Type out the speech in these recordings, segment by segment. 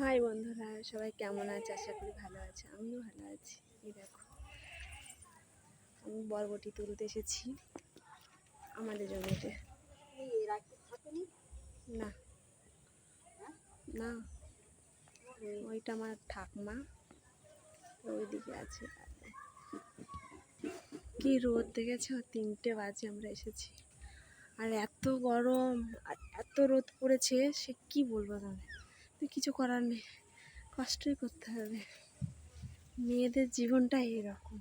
High বন্ধুরা, সবাই কেমন আছে? আশা করি ভালো আছে। আমিও ভালো আছি। এই দেখো, আমি বরবটি তুলতে এসেছি আমাদের জমিতে। না না, ওইটা আমার ঠাকমা, ওইদিকে আছে। কি রোদ দেখেছ? তিনটে বাজে আমরা এসেছি। আর এত গরম, আর এত রোদ পড়েছে, সে কি বলব তোমাদের কিছু করার নেই। কষ্টই করতে হবে। মেয়েদের জীবনটা এইরকম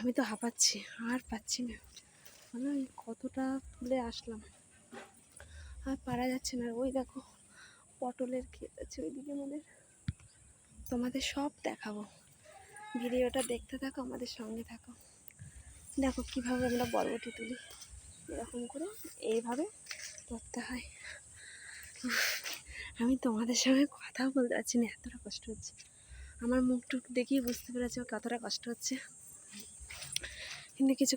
আমি তো হাঁপাচ্ছি, আর পাচ্ছি না। বলো এই কতটা তুলে আসলাম। আর পারা যাচ্ছে না। ওই দেখো, পটলের ক্ষেত আছে ওইদিকে আমাদের। তোমাদের সব দেখাবো। ভিডিওটা দেখতে থাকো, আমাদের সঙ্গে থাকো। দেখো কীভাবে আমরা বরবটি তুলি। এরকম করে এইভাবে করতে হয়। আমি তোমাদের সঙ্গে কথা বলতে পারছি না, এতটা কষ্ট হচ্ছে। আমার মুখ টুক দেখেই বুঝতে পেরেছ কতটা কষ্ট হচ্ছে। কিন্তু কিছু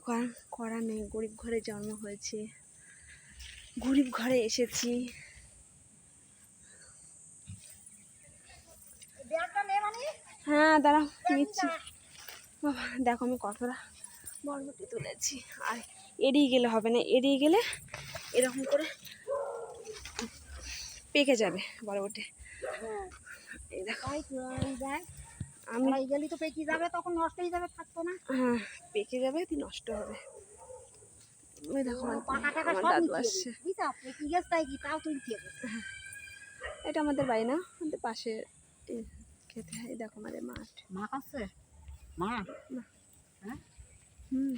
করার নেই, গরিব ঘরে জন্ম হয়েছে, গরিব ঘরে এসেছি। হ্যাঁ দাঁড়াও, নিচ্ছি। বাবা, দেখো আমি কতটা বরবটি তুলেছি। আর এড়িয়ে গেলে হবে না, এড়িয়ে গেলে এরকম করে পেকে যাবে বরবটি। আমি গেলি তো পেকে যাবে তখন নষ্ট হয়ে যাবে থাকতো না। হ্যাঁ পেকে যাবে তুই নষ্ট হবে। হবে এটা আমাদের বাড়ি না? আমাদের পাশে খেতে হয় দেখো আমাদের মাঠ। মা হুম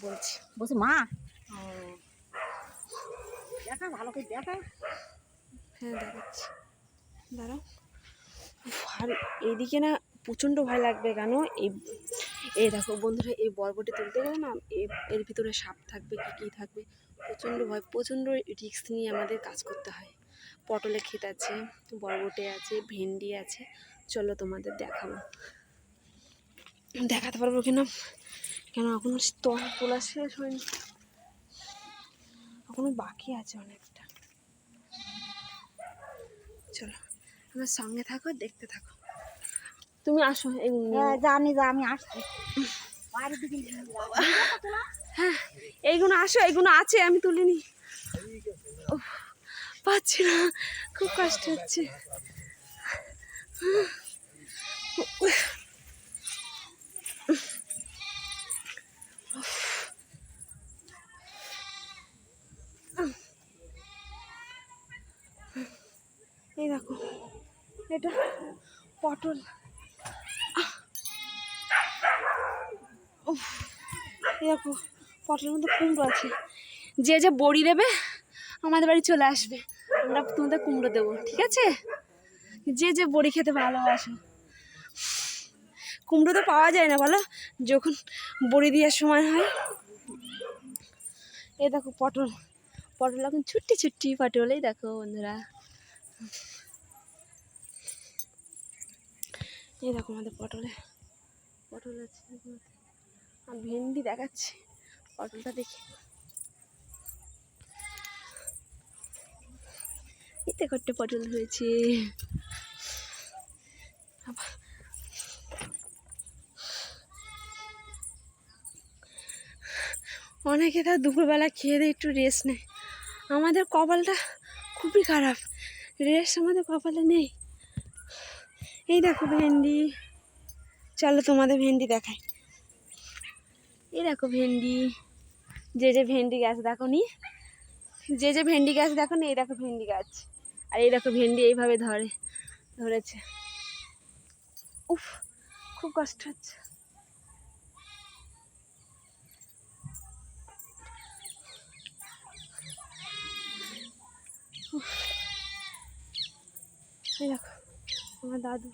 বলছি। বলছি মা? ও। দেখা ভালো করে দেখা। হ্যাঁ দেখাচ্ছি। দাঁড়াও। আর এইদিকে না প্রচণ্ড ভয় লাগবে কেন? এই এই দেখো বন্ধুরা, এই বরবটি তুলতে গেলে না এর ভিতরে সাপ থাকবে, কি কী থাকবে, প্রচণ্ড ভয়, প্রচণ্ড রিস্ক নিয়ে আমাদের কাজ করতে হয়। পটলে ক্ষেত আছে, বরবটি আছে, ভেন্ডি আছে। চলো তোমাদের দেখাবো। দেখাতে পারব কিনা? কেন, এখন স্তর তোলা শেষ হয়নি। এখনও বাকি আছে অনেকটা। চলো আমার সঙ্গে থাকো দেখতে থাকো। তুমি আসো জানি যা আমি আসছি। হ্যাঁ এইগুলো আসো এইগুলো আছে আমি তুলিনি। পাচ্ছি না খুব কষ্ট হচ্ছে এই দেখো এটা পটল। দেখো, পটলের মধ্যে কুমড়ো আছে। যে যে বড়ি দেবে, আমাদের বাড়ি চলে আসবে। আমরা তোমাদের কুমড়ো দেবো, ঠিক আছে? যে যে বড়ি খেতে ভালোবাসো। কুমড়ো তো পাওয়া যায় না, বলো? যখন বড়ি দেওয়ার সময় হয়। এই দেখো পটল। পটল এখন ছুট্টি ছুট্টি পটল এই দেখো বন্ধুরা। এই দেখো আমাদের পটলে। পটল আছে আর ভেন্ডি দেখাচ্ছি, পটলটা দেখি। এতে করতে পটল হয়েছে। অনেকে তার দুপুরবেলা খেয়ে দিয়ে একটু রেস্ট নেয়। আমাদের কপালটা খুবই খারাপ। রেস্ট আমাদের কপালে নেই। এই দেখো ভেন্ডি। চলো তোমাদের ভেন্ডি দেখাই। এই দেখো ভেন্ডি। যে যে ভেন্ডি গাছ দেখো নি? যে যে ভেন্ডি গাছ দেখো নি, এই দেখো ভেন্ডি গাছ। আর এই দেখো ভেন্ডি এইভাবে ধরে, ধরেছে। উফ, খুব কষ্ট হচ্ছে। এই দেখো। আমার দাদু।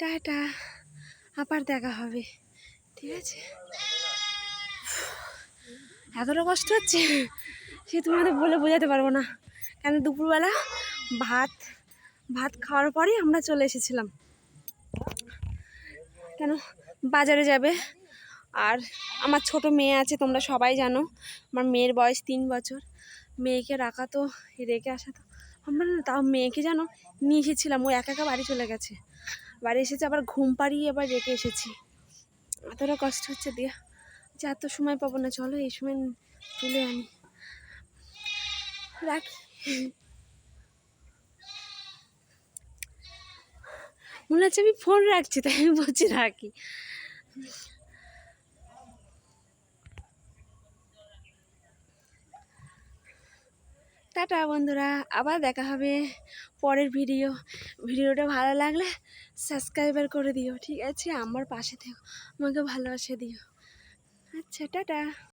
টাটা, আবার দেখা হবে, ঠিক আছে? এতটা কষ্ট হচ্ছে, সে তোমাদের বলে বোঝাতে পারব না। কেন দুপুরবেলা ভাত ভাত খাওয়ার পরেই আমরা চলে এসেছিলাম। কেন বাজারে যাবে আর আমার ছোট মেয়ে আছে, তোমরা সবাই জানো। আমার মেয়ের বয়স তিন বছর। মেয়েকে রাখা তো, রেখে আসা তো। আমরা না, তাও মেয়েকে জানো, নিয়ে এসেছিলাম। ও একা একা বাড়ি চলে গেছে। বাড়ি এসেছে, আবার ঘুম পাড়িয়ে আবার রেখে এসেছি। এতটা কষ্ট হচ্ছে দিয়া। যে এত সময় পাবো না, চলো এই সময় তুলে আনি। রাখি। মনে হচ্ছে আমি ফোন রাখছি, তাই আমি বলছি রাখি। টাটা, বন্ধুরা। আবার দেখা হবে পরের ভিডিও। ভিডিওটা ভালো লাগলে সাবস্ক্রাইবার করে দিও, ঠিক আছে? আমার পাশে থেকো, আমাকে ভালোবাসে দিও। আচ্ছা টাটা।